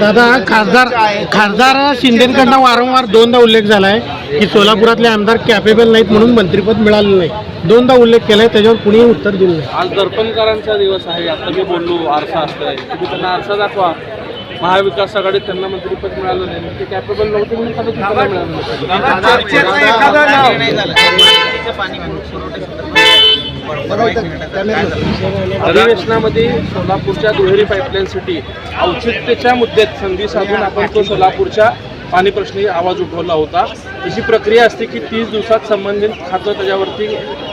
दादा खासदार खासदार शिंदेकडनं वारंवार दोनदा उल्लेख झालाय की सोलापुरातले आमदार कॅपेबल नाहीत म्हणून मंत्रिपद मिळालं नाही. दोनदा उल्लेख केलाय त्याच्यावर कुणीही उत्तर दिलं नाही आज दर्पणकारांचा दिवस आहे आता मी बोललो आरसा असतोय. तुम्ही त्यांना आरसा दाखवा. महाविकास आघाडीत त्यांना मंत्रिपद मिळालं नाही. ते कॅपेबल नव्हते म्हणून त्यांना मिळालं नाही. अधिवेशनामध्ये सोलापूरच्या दुहेरी पाईपलाईनसाठी औचित्याच्या मुद्द्यात संधी साधून आपण तो सोलापूरच्या पाणी प्रश्नी आवाज उठवला होता. तशी प्रक्रिया असते की तीस दिवसात संबंधित खातं त्याच्यावरती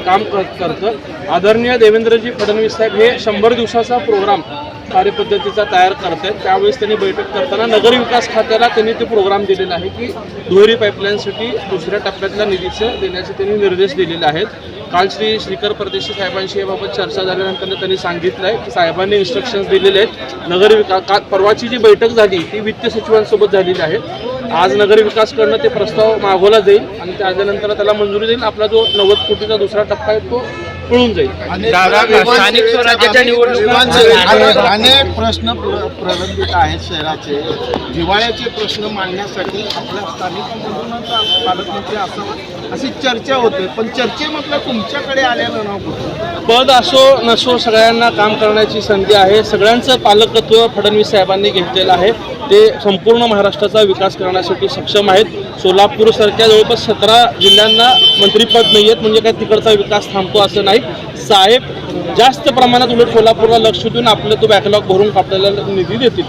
काम करतं आदरणीय देवेंद्रजी फडणवीस साहेब हे शंभर दिवसाचा प्रोग्राम कार्यपद्धतीचा तयार करत आहेत त्यावेळेस त्यांनी बैठक करताना नगरविकास खात्याला त्यांनी ते प्रोग्राम दिलेला आहे की दुहेरी पाईपलाईनसाठी दुसऱ्या टप्प्यातल्या निधीचं देण्याचे त्यांनी निर्देश दिलेले आहेत. काल श्री श्रीकर परदेशी साहेबांशी याबाबत चर्चा झाल्यानंतर त्यांनी सांगितलं आहे की साहेबांनी इन्स्ट्रक्शन्स दिलेले आहेत. नगरविकास का परवाची जी बैठक झाली ती वित्त सचिवांसोबत झालेली आहे. आज नगरविकासकडनं ते प्रस्ताव मागवला जाईल आणि त्याच्यानंतर त्याला मंजुरी देईल. आपला जो नव्वद कोटीचा दुसरा टप्पा आहे तो पळून जाईल. दादा स्थानिक स्वराज्याच्या निवडणुका अनेक अनेक प्रश्न प्र- प्रलंबित आहेत शहराचे. जिव्हाळ्याचे प्रश्न मांडण्यासाठी आपल्या स्थानिकांमधूनच पालकमंत्री असावं अशी चर्चा होते. पण चर्चेमधलं तुमच्याकडे आलेलं नाव पद असो नसो सगळ्यांना काम करण्याची संधी आहे. सगळ्यांचं पालकत्व फडणवीस साहेबांनी घेतलेलं आहे. ते संपूर्ण महाराष्ट्राचा विकास करण्यासाठी सक्षम आहेत. सोलापूरसारख्या जवळपास सतरा जिल्ह्यांना मंत्रिपद नाही आहेत म्हणजे काय तिकडचा विकास थांबतो असं नाही. साहेब जास्त प्रमाणात उलट सोलापूरला लक्ष देऊन आपलं तो बॅकलॉग भरून आपल्याला निधी देतील.